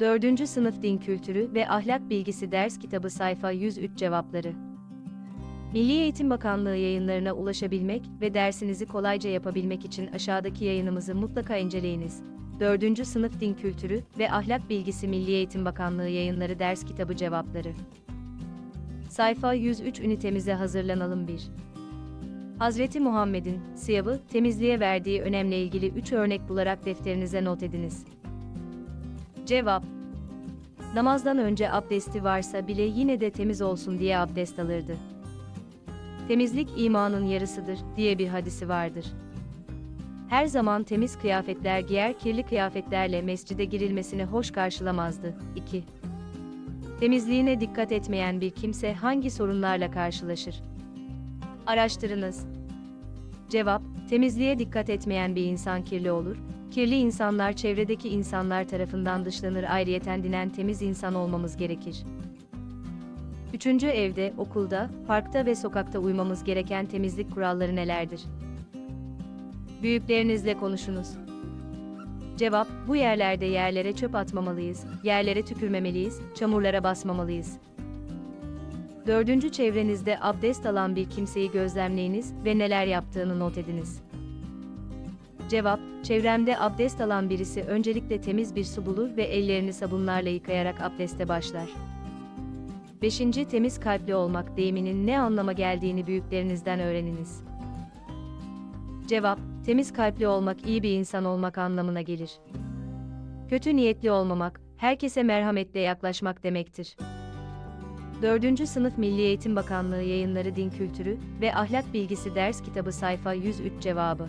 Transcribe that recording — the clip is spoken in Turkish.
4. Sınıf Din Kültürü ve Ahlak Bilgisi Ders Kitabı Sayfa 103 Cevapları Milli Eğitim Bakanlığı yayınlarına ulaşabilmek ve dersinizi kolayca yapabilmek için aşağıdaki yayınımızı mutlaka inceleyiniz. 4. Sınıf Din Kültürü ve Ahlak Bilgisi Milli Eğitim Bakanlığı Yayınları Ders Kitabı Cevapları Sayfa 103 ünitemize hazırlanalım 1. Hazreti Muhammed'in siyavı, temizliğe verdiği önemle ilgili 3 örnek bularak defterinize not ediniz. Cevap Namazdan önce abdesti varsa bile yine de temiz olsun diye abdest alırdı. Temizlik imanın yarısıdır diye bir hadisi vardır. Her zaman temiz kıyafetler giyer, kirli kıyafetlerle mescide girilmesini hoş karşılamazdı. 2. Temizliğine dikkat etmeyen bir kimse hangi sorunlarla karşılaşır? Araştırınız. Cevap, temizliğe dikkat etmeyen bir insan kirli olur. Kirli insanlar çevredeki insanlar tarafından dışlanır ayrıyeten dinen temiz insan olmamız gerekir. Üçüncü evde, okulda, parkta ve sokakta uymamız gereken temizlik kuralları nelerdir? Büyüklerinizle konuşunuz. Cevap, bu yerlerde yerlere çöp atmamalıyız, yerlere tükürmemeliyiz, çamurlara basmamalıyız. Dördüncü çevrenizde abdest alan bir kimseyi gözlemleyiniz ve neler yaptığını not ediniz. Cevap, çevremde abdest alan birisi öncelikle temiz bir su bulur ve ellerini sabunlarla yıkayarak abdeste başlar. 5. Temiz kalpli olmak deyiminin ne anlama geldiğini büyüklerinizden öğreniniz. Cevap, temiz kalpli olmak iyi bir insan olmak anlamına gelir. Kötü niyetli olmamak, herkese merhametle yaklaşmak demektir. 4. Sınıf Milli Eğitim Bakanlığı Yayınları Din Kültürü ve Ahlak Bilgisi Ders Kitabı Sayfa 103 Cevabı